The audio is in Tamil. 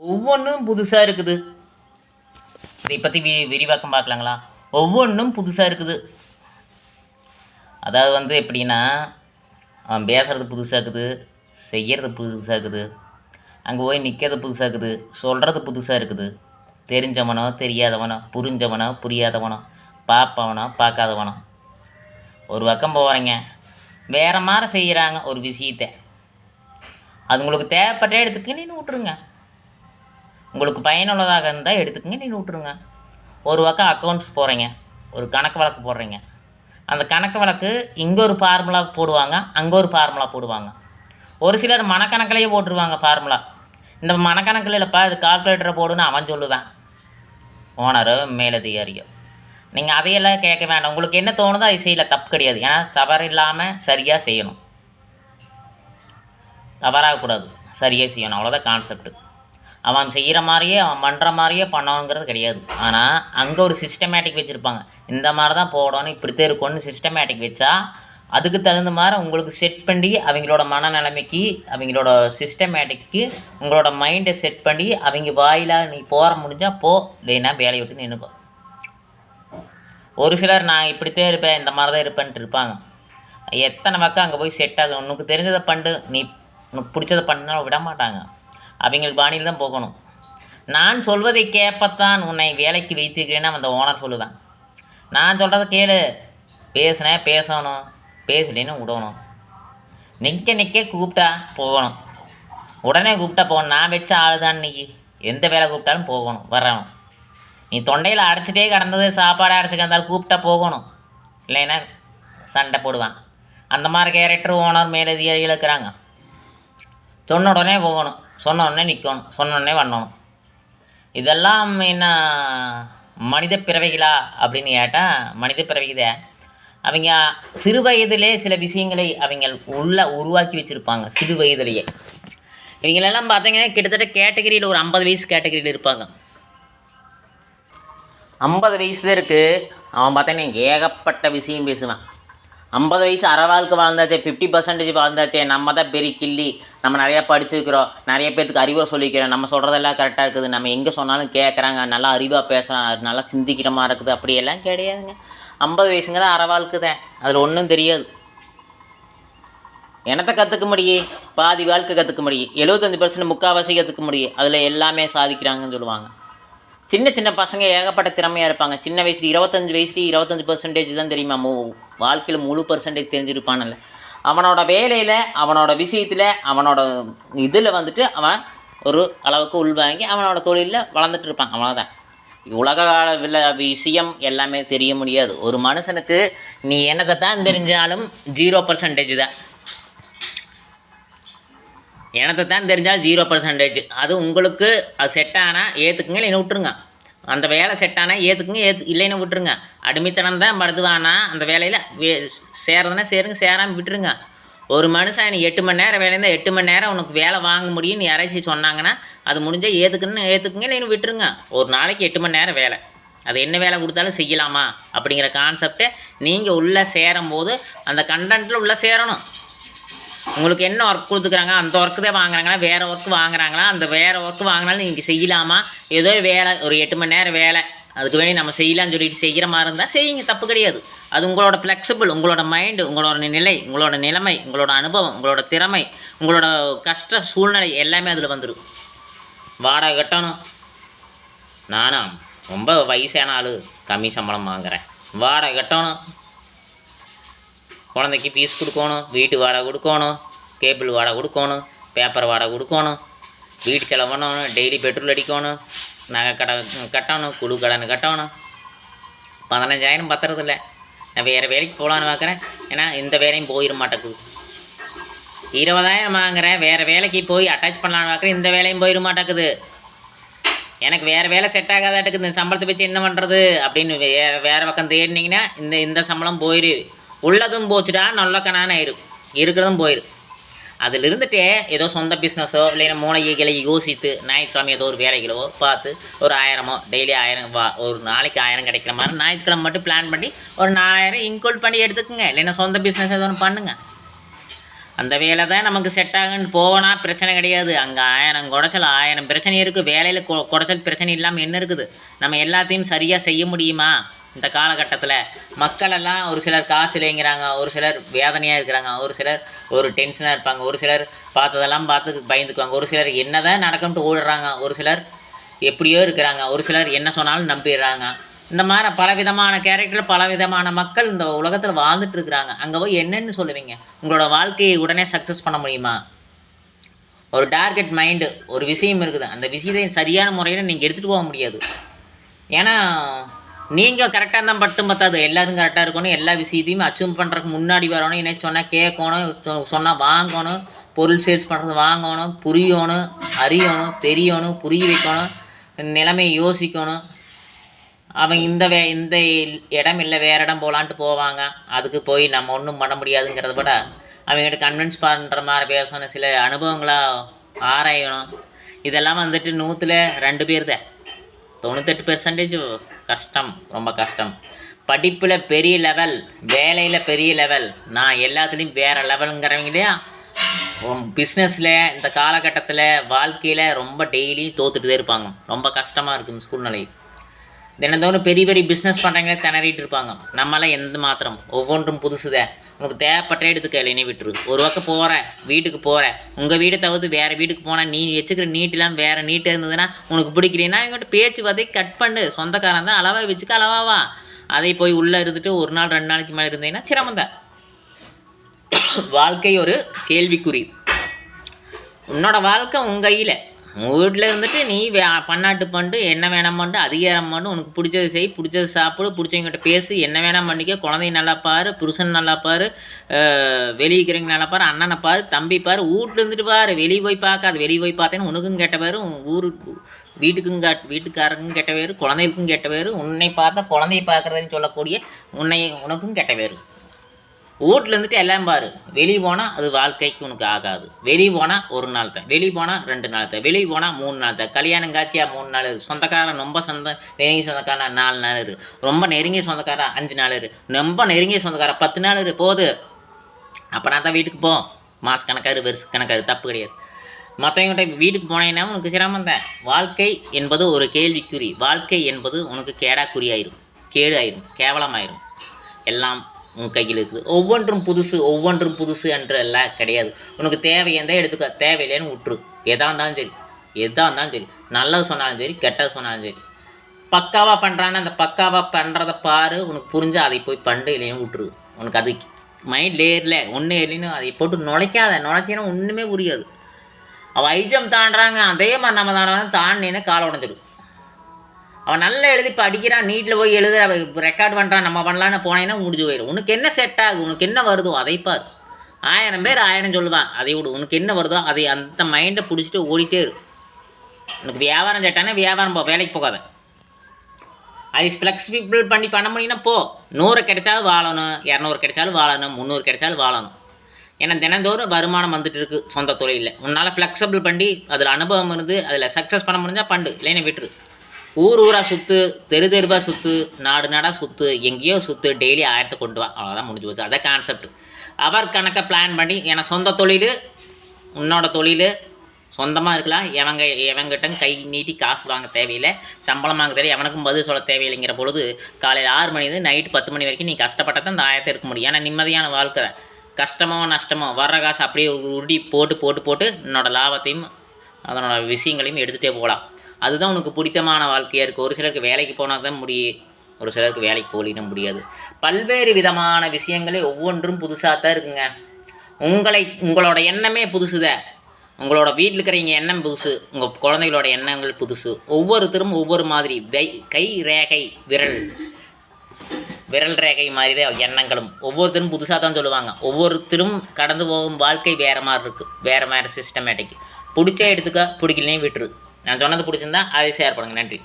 ஒவ்வொன்றும் புதுசாக இருக்குது. இதை பற்றி வி விரிவாக்கம் பார்க்கலாங்களா? ஒவ்வொன்றும் புதுசாக இருக்குது. அதாவது வந்து எப்படின்னா அவன் பேசுகிறது புதுசாக இருக்குது செய்கிறது புதுசாக இருக்குது அங்கே போய் நிற்கிறது புதுசாக இருக்குது சொல்கிறது புதுசாக இருக்குது. தெரிஞ்சவனோ தெரியாதவனோ புரிஞ்சவனோ புரியாதவனோ பார்ப்பவனோ பார்க்காதவனோ. ஒரு பக்கம் போகிறீங்க வேறு மாதிரி செய்கிறாங்க ஒரு விஷயத்தை. அது உங்களுக்கு தேவைப்பட்ட எடுத்துக்க நீ விட்ருங்க உங்களுக்கு பயனுள்ளதாக இருந்தால் எடுத்துக்கங்க நீங்கள் விட்ருங்க ஒரு பக்கம் அக்கௌண்ட்ஸ் போகிறீங்க ஒரு கணக்கு வழக்கு போடுறீங்க. அந்த கணக்கு வழக்கு இங்கே ஒரு ஃபார்முலா போடுவாங்க அங்கே ஒரு ஃபார்முலா போடுவாங்க. ஒரு சிலர் மனக்கணக்கிலேயே போட்டுருவாங்க ஃபார்முலா இந்த மனக்கணக்கில் இல்லைப்பா இது கால்குலேட்டரை போடுன்னு அவன் சொல்லுவேன் ஓனரோ மேலதிகாரியோ. நீங்கள் அதையெல்லாம் கேட்க வேண்டாம். உங்களுக்கு என்ன தோணுதோ அது செய்யல தப்பு கிடையாது. ஏன்னா தவறு இல்லாமல் சரியாக செய்யணும். தவறாகக்கூடாது. சரியாக செய்யணும். அவ்வளோதான் கான்செப்ட்டு அவன் செய்கிற மாதிரியே அவன் பண்ணுற மாதிரியே பண்ணணுங்கிறது கிடையாது. ஆனால் அங்கே ஒரு சிஸ்டமேட்டிக் வச்சுருப்பாங்க. இந்த மாதிரி தான் போடணும் இப்படித்தான் இருக்கணும்னு சிஸ்டமேட்டிக் வச்சா அதுக்கு தகுந்த மாதிரி உங்களுக்கு செட் பண்ணி அவங்களோட மனநிலைமைக்கு அவங்களோட சிஸ்டமேட்டிக்கு உங்களோட மைண்டை செட் பண்ணி அவங்க வாயிலாக நீ போகிற முடிஞ்சால் போ இல்லைன்னா வேலையை விட்டு நின்றுக்கும் ஒரு சிலர் நான் இப்படித்தான் இருப்பேன் இந்த மாதிரி தான் இருப்பேன்ட்டு இருப்பாங்க. எத்தனை பக்கம் அங்கே போய் செட் ஆகணும் உனக்கு தெரிஞ்சதை பண்ணு. நீ உனக்கு பிடிச்சதை பண்ணாலும் விட மாட்டாங்க. அவங்களுக்கு பாணியில் தான் போகணும். நான் சொல்வதை கேட்பத்தான் உன்னை வேலைக்கு வைத்திருக்கிறேன்னு அந்த ஓனர் சொல்லுவேன் நான் சொல்கிறத கேளு. பேசுனேன் பேசணும் பேசலேன்னு விடணும். நிற்க நிற்க கூப்பிட்டா போகணும். உடனே கூப்பிட்டா போகணும். நான் வச்ச ஆள் தான் இன்னைக்கு. எந்த வேலை கூப்பிட்டாலும் போகணும் வரணும் நீ தொண்டையில் அடைச்சிட்டே கிடந்தது சாப்பாடு அடைச்சி கிடந்தாலும் கூப்பிட்டா போகணும். இல்லைன்னா சண்டை போடுவான். அந்த மாதிரி கேரக்டர் ஓனர் மேலதிகாரிகள் இருக்கிறாங்க. சொன்ன உடனே போகணும். சொன்னோடனே நிற்கணும் சொன்னோடனே வரணும். இதெல்லாம் என்ன மனித பிறவைகளா அப்படின்னு கேட்டால் மனித பிறவைதே அவங்க சிறு வயதிலே சில விஷயங்களை அவங்க உள்ள உருவாக்கி வச்சுருப்பாங்க சிறு வயதிலேயே. இவங்களெல்லாம் பார்த்தீங்கன்னா கிட்டத்தட்ட கேட்டகரியில் ஒரு ஐம்பது வயசு கேட்டகரியில் இருப்பாங்க. ஐம்பது வயசு தான் இருக்குது அவன் பார்த்தீங்கன்னா ஏகப்பட்ட விஷயம் பேசுவான். ஐம்பது வயசு அரை வாழ்க்கை வாழ்ந்தாச்சே ஃபிஃப்டி பர்சன்டேஜ் வாழ்ந்தாச்சே நம்ம தான் பெரிய கில்லி நம்ம நிறையா படிச்சிருக்கிறோம். நிறைய பேத்துக்கு அறிவுரை சொல்லிக்கிறோம். நம்ம சொல்கிறதெல்லாம் கரெக்டாக இருக்குது. நம்ம எங்கே சொன்னாலும் கேட்குறாங்க. நல்லா அறிவாக பேசுகிறான் நல்லா சிந்திக்கிற மாதிரி இருக்குது. அப்படியெல்லாம் கிடையாதுங்க. ஐம்பது வயசுங்க தான் அரை வாழ்க்கை தான். அதில் ஒன்றும் தெரியாது. எனத்தை கற்றுக்க முடியும்? பாதி வாழ்க்கை கற்றுக்க முடியும். எழுபத்தஞ்சு பர்சன்ட் முக்கால்வாசி கற்றுக்க முடியும். அதில் எல்லாமே சாதிக்கிறாங்கன்னு சொல்லுவாங்க. சின்ன சின்ன பசங்க ஏகப்பட்ட திறமையாக இருப்பாங்க. சின்ன வயசுல இருபத்தஞ்சி வயசுலேயே இருபத்தஞ்சி பர்சன்டேஜ் தான் தெரியுமா? மூ வாழ்க்கையில் முழு பர்சன்டேஜ் தெரிஞ்சிருப்பானல்ல அவனோட வேலையில் அவனோட விஷயத்தில் அவனோட இதில் வந்துட்டு அவன் ஒரு அளவுக்கு உள்வாங்கி அவனோட தொழிலில் வளர்ந்துட்டு இருப்பான். அவ்வளோதான் உலக கால விஷயம் எல்லாமே தெரிய முடியாது. ஒரு மனுஷனுக்கு நீ என்னத்தை தான் தெரிஞ்சாலும் ஜீரோ பர்சன்டேஜ் தான். எனத்தை தான் தெரிஞ்சாலும் ஜீரோ பர்சன்டேஜ் அது உங்களுக்கு அது செட் ஆனால் ஏற்றுக்குங்க இல்லைன்னு விட்டுருங்க. அந்த வேலை செட் ஆனால் ஏற்றுக்குங்க ஏற்று இல்லைன்னு விட்டுருங்க. அடிமைத்தனம் தான் படுதுவானா அந்த வேலையில் வே சேரதுன்னா சேருங்க சேராமல் விட்டுருங்க. ஒரு மனுஷன் நீ எட்டு மணி நேரம் வேலை இருந்தால் எட்டு மணி நேரம் உனக்கு வேலை வாங்க முடியும்னு யாராச்சும் சொன்னாங்கன்னா அது முடிஞ்சால் ஏற்றுக்குன்னு ஏற்றுக்குங்க இல்லைன்னு விட்டுருங்க. ஒரு நாளைக்கு எட்டு மணி நேரம் வேலை. அது என்ன வேலை கொடுத்தாலும் செய்யலாமா? அப்படிங்கிற கான்செப்டை நீங்கள் உள்ளே சேரும்போது அந்த கண்டென்ட்டில் உள்ளே சேரணும். உங்களுக்கு என்ன ஒர்க் கொடுத்துக்குறாங்க? அந்த ஒர்க்கு தான் வாங்குறாங்களா? வேறு ஒர்க் வாங்குறாங்களா? அந்த வேறு ஒர்க் வாங்கினாலும் நீங்கள் செய்யலாமா? ஏதோ வேலை ஒரு எட்டு மணி நேரம் வேலை. அதுக்கு வேண்டி நம்ம செய்யலாம்னு சொல்லிட்டு செய்கிற மாதிரி இருந்தால் செய்யுங்க. தப்பு கிடையாது. அது உங்களோட ஃப்ளெக்சிபிள் உங்களோட மைண்டு உங்களோட நிலை உங்களோட நிலைமை உங்களோட அனுபவம் உங்களோட திறமை உங்களோட கஷ்ட சூழ்நிலை எல்லாமே அதில் வந்துடும் வாடகை கட்டணும். நானா ரொம்ப வயசான ஆள். கம்மி சம்பளம் வாங்குறேன். வாடகை கட்டணும். குழந்தைக்கு ஃபீஸ் கொடுக்கணும் வீட்டு வாடகை கொடுக்கணும் கேபிள் வாடகை கொடுக்கணும் பேப்பர் வாடகை கொடுக்கணும் வீட்டு செலவு பண்ணணும் டெய்லி பெட்ரோல் அடிக்கணும் நகை கடை கட்டணும் குழு கடன் கட்டணும். பதினஞ்சாயிரம் பத்துறதில்ல. நான் வேறு வேலைக்கு போகலான்னு பார்க்குறேன் ஏன்னா இந்த வேலையும் போயிட மாட்டேங்குது. இருபதாயிரம் வாங்குறேன். வேறு வேலைக்கு போய் அட்டாச் பண்ணலான்னு பார்க்குறேன் இந்த வேலையும் போயிட மாட்டேங்குது. எனக்கு வேறு வேலை செட் ஆகாதாட்டுக்கு இந்த சம்பளத்தை வச்சு என்ன பண்ணுறது அப்படின்னு வேறு வேறு பக்கம் தேடினீங்கன்னா இந்த இந்த சம்பளம் போயிடு. உள்ளதும் போச்சுடா நல்ல கணான ஆயிரும். இருக்கிறதும் போயிடும் அதில் இருந்துட்டே ஏதோ சொந்த பிஸ்னஸோ இல்லைன்னா மூளைகளை யோசித்து ஞாயிற்றுக்கிழமை ஏதோ ஒரு வேலைகளோ பார்த்து ஒரு ஆயிரமோ டெய்லி ஆயிரம் வா ஒரு நாளைக்கு ஆயிரம் கிடைக்கிற மாதிரி ஞாயிற்றுக்கிழமை மட்டும் பிளான் பண்ணி ஒரு நாயிரம் இன்க்ளூட் பண்ணி எடுத்துக்கோங்க. இல்லைன்னா சொந்த பிஸ்னஸ் ஏதோ ஒன்று பண்ணுங்கள் அந்த வேலை தான் நமக்கு செட் ஆகுன்னு போனா பிரச்சனை கிடையாது. அங்கே ஆயிரம் குடைச்சல் ஆயிரம் பிரச்சனை இருக்குது வேலையில் கொ குடைச்சல் பிரச்சனை இல்லாமல் என்ன இருக்குது? நம்ம எல்லாத்தையும் சரியாக செய்ய முடியுமா? இந்த காலகட்டத்தில் மக்களெல்லாம் ஒரு சிலர் காசு இல்லைங்கிறாங்க ஒரு சிலர் வேதனையாக இருக்கிறாங்க ஒரு சிலர் ஒரு டென்ஷனாக இருப்பாங்க ஒரு சிலர் பார்த்ததெல்லாம் பார்த்து பயந்துக்குவாங்க ஒரு சிலர் என்னதான் நடக்கும்ட்டு ஓடுறாங்க ஒரு சிலர் எப்படியோ இருக்கிறாங்க ஒரு சிலர் என்ன சொன்னாலும் நம்பிடுறாங்க. இந்த மாதிரி பலவிதமான கேரக்டர் பலவிதமான மக்கள் இந்த உலகத்தில் வாழ்ந்துட்டு இருக்கிறாங்க. அங்கே போய் என்னென்னு சொல்லுவீங்க? உங்களோட வாழ்க்கையை உடனே சக்ஸஸ் பண்ண முடியுமா? ஒரு டார்கெட் மைண்டு ஒரு விஷயம் இருக்குது. அந்த விஷயத்தை சரியான முறையில் நீங்கள் எடுத்துகிட்டு போக முடியாது. ஏன்னா நீங்கள் கரெக்டாக இருந்தால் மட்டும் பத்தாது. எல்லாரும் கரெக்டாக இருக்கணும். எல்லா விஷயத்தையும் அச்சீவ் பண்ணுறதுக்கு முன்னாடி வரணும். என்ன சொன்னால் கேட்கணும். சொன்னால் வாங்கணும். பொருள் சேல்ஸ் பண்ணுறது வாங்கணும். புரியணும். அறியணும். தெரியணும். புரிய வைக்கணும். நிலைமையை யோசிக்கணும். அவன் இந்த வே இந்த இடம் இல்லை வேறு இடம் போகலான்ட்டு போவாங்க. அதுக்கு போய் நம்ம ஒன்றும் பண்ண முடியாதுங்கிறத விட அவங்ககிட்ட கன்வின்ஸ் பண்ணுற மாதிரி பேசணும். சில அனுபவங்களை ஆராயணும். இதெல்லாம் வந்துட்டு நூற்றில் ரெண்டு பேர் தான் தொண்ணூத்தெட்டு பெர்சன்டேஜ் கஷ்டம் ரொம்ப கஷ்டம். படிப்பில் பெரிய லெவல் வேலையில் பெரிய லெவல் நான் எல்லாத்துலேயும் வேறு லெவலுங்கிறவங்களே பிஸ்னஸில் இந்த காலகட்டத்தில் வாழ்க்கையில் ரொம்ப டெய்லி தோத்துட்டு இருப்பாங்க. ரொம்ப கஷ்டமாக இருக்கும் சூழ்நிலை. தினந்தோறும் பெரிய பெரிய பிஸ்னஸ் பண்ணுறவங்களே திணறிட்டு இருப்பாங்க. நம்மளாம் எந்த மாத்திரம் ஒவ்வொன்றும் புதுசுதே. உனக்கு தேவைப்பட்ட எடுத்துக்க இல்லைனே விட்டுரு. ஒரு பக்கம் போகிற வீட்டுக்கு போகிற உங்கள் வீட்டை தவிர்த்து வேறு வீட்டுக்கு போனால் நீ வச்சுக்கிற நீட்டெலாம் வேறு நீட்டாக இருந்ததுன்னா உனக்கு பிடிக்கிறீன்னா இவங்ககிட்ட பேச்சு வதை கட் பண்ணு. சொந்தக்காரன் தான் அளவாக வச்சுக்க அளவாவா. அதை போய் உள்ளே இருந்துட்டு ஒரு நாள் ரெண்டு நாளைக்கு மேலே இருந்தீங்கன்னா சிரமம் தான். வாழ்க்கை ஒரு கேள்விக்குறி. உன்னோட வாழ்க்கை உங்கள் கையில். வீட்டில் இருந்துட்டு நீ வே பன்னாட்டு பண்ணிட்டு என்ன வேணாம் பண்ணிட்டு அதிகாரம் பண்ணு உனக்கு பிடிச்சது செய் பிடிச்சது சாப்பிடு பிடிச்சவங்ககிட்ட பேசு என்ன வேணாம் பண்ணிக்க குழந்தைய நல்லா பாரு புருஷன் நல்லா பாரு வெளியே இருக்கிறவங்க நல்லா பாரு அண்ணனை பாரு தம்பி பாரு வீட்டில் இருந்துட்டு பாரு வெளியே போய் பார்க்காது வெளியே போய் பார்த்தேன்னு உனக்கும் கெட்ட பேர் ஊருக்கு வீட்டுக்கும் காட் வீட்டுக்காரருக்கும் கெட்ட பேர் குழந்தைகளுக்கும் கெட்ட பேர் உன்னை பார்த்தா குழந்தைய பார்க்குறதுன்னு சொல்லக்கூடிய உன்னை உனக்கும் கெட்ட பேர். வீட்டில் இருந்துட்டு எல்லாம் பாரு. வெளியே போனால் அது வாழ்க்கைக்கு உனக்கு ஆகாது. வெளியே போனால் ஒரு நாள் தான். வெளியே போனால் ரெண்டு நாள் தான். வெளியே போனால் மூணு நாள் தான். கல்யாணம் காட்சியாக மூணு நாள் இரு. சொந்தக்காரன் ரொம்ப சொந்த நெருங்கிய சொந்தக்காரன் நாலு நாள் இரு. ரொம்ப நெருங்கிய சொந்தக்காரன் அஞ்சு நாள் இரு. ரொம்ப நெருங்கிய சொந்தக்காரன் பத்து நாள் இரு. போகுது அப்போனா தான் வீட்டுக்கு போ. மாச கணக்காரு வருஷ கணக்காரு தப்பு கிடையாது. மற்றவங்கிட்ட வீட்டுக்கு போனேன்னா உனக்கு சிரமம் தான். வாழ்க்கை என்பது ஒரு கேள்விக்குறி. வாழ்க்கை என்பது உனக்கு கேடாக்குறியாயிரும் கேடு ஆயிரும். கேவலமாயிரும். எல்லாம் கையில் இருக்குது. ஒவ்வொன்றும் புதுசு ஒவ்வொன்றும் புதுசு என்று எல்லாம் கிடையாது. உனக்கு தேவையாந்தா எடுத்துக்க. தேவையில்லைன்னு விட்டுரு எதாக இருந்தாலும் சரி. எதாக இருந்தாலும் சரி. நல்லது சொன்னாலும் சரி கெட்டது சொன்னாலும் சரி. பக்காவாக பண்ணுறான்னு அந்த பக்காவாக பண்ணுறத பாரு. உனக்கு புரிஞ்சு அதை போய் பண்ணு இல்லைன்னு விட்டுரு உனக்கு அது மைண்ட் லேயரில் ஒன்றும் இல்லைன்னு அதை போட்டு நுழைக்காத. நுழைச்சின்னா ஒன்றுமே புரியாது. அவள் ஐஜம் தாண்டுறாங்க. அதே மாதிரி நம்ம தாண்டாங்க தாண்டினே காலை உடஞ்சிடும். அவன் நல்லா எழுதி இப்போ அடிக்கிறான் நீட்டில் போய் எழுதுற ரெக்கார்ட் பண்ணுறான் நம்ம பண்ணலான்னு போனேன்னா முடிஞ்சு போயிடும் உனக்கு என்ன செட் ஆகும் உனக்கு என்ன வருதோ அதை பார். ஆயிரம் பேர் ஆயிரம் சொல்லுவான். அதை விடு. உனக்கு என்ன வருதோ அதை அந்த மைண்டை பிடிச்சிட்டு ஓடிட்டே இருக்கும் உனக்கு வியாபாரம் செட்டானே வியாபாரம் போ வேலைக்கு போகாத. அது ஃப்ளெக்சிபிள் பண்ணி பண்ண முடியும்னா போ. நூறு கிடைச்சாலும் வாழணும் இரநூறு கிடைச்சாலும் வாழணும் முந்நூறு கிடைச்சாலும் வாழணும். ஏன்னா தினந்தோறும் வருமானம் வந்துட்டு இருக்கு சொந்த தொழிலில். உன்னால் ஃப்ளெக்சிபிள் பண்ணி அதில் அனுபவம் இருந்து அதில் சக்ஸஸ் பண்ண முடிஞ்சால் பண்ணு. இல்லைன்னு விட்டுரு. ஊர் ஊராக சுற்று தெரு தெருவாக சுற்று நாடு நாடாக சுற்று எங்கேயோ சுற்று டெய்லி ஆயிரத்தை கொண்டு வா. அவ்வளோதான் முடிஞ்சு போச்சு. அதான் கான்செப்ட் அவர் கணக்கை பிளான் பண்ணி எனக்கு சொந்த தொழில் உன்னோட தொழில் சொந்தமாக இருக்கலாம். எவங்க எவங்கிட்ட கை நீட்டி காசு வாங்க தேவையில்லை. சம்பளம் வாங்க தேவையில்லை. எவனுக்கும் பதில் சொல்ல தேவையில்லைங்கிற பொழுது காலையில் ஆறு மணிலேருந்து நைட்டு பத்து மணி வரைக்கும் நீ கஷ்டப்பட்டால் தான் இந்த ஆயிரத்தை இருக்க முடியும். ஏன்னா நிம்மதியான வாழ்க்கை. கஷ்டமோ நஷ்டமோ வர்ற காசு அப்படியே உருட்டி போட்டு போட்டு போட்டு என்னோடய லாபத்தையும் அதனோட விஷயங்களையும் எடுத்துகிட்டே போகலாம். அதுதான் உனக்கு பிடித்தமான வாழ்க்கையாக இருக்குது ஒரு சிலருக்கு வேலைக்கு போனால் தான் முடியும் ஒரு சிலருக்கு வேலைக்கு போலிட முடியாது. பல்வேறு விதமான விஷயங்களே ஒவ்வொன்றும் புதுசாக தான் இருக்குங்க. உங்களை உங்களோட எண்ணமே புதுசுதான் உங்களோட வீட்டில் இருக்கிறவங்க எண்ணம் புதுசு உங்கள் குழந்தைகளோட எண்ணங்கள் புதுசு. ஒவ்வொருத்தரும் ஒவ்வொரு மாதிரி கை ரேகை விரல். விரல் ரேகை மாதிரி தான் எண்ணங்களும். ஒவ்வொருத்தரும் புதுசாக தான் சொல்லுவாங்க. ஒவ்வொருத்தரும் கடந்து போகும் வாழ்க்கை வேறு மாதிரி இருக்குது வேறு மாதிரி சிஸ்டமேட்டிக் பிடிச்சா எடுத்துக்க பிடிக்கலனே விட்டுரு. நான் சொன்னது பிடிச்சிருந்தா அதை ஷேர் பண்ணுங்கள் நன்றி.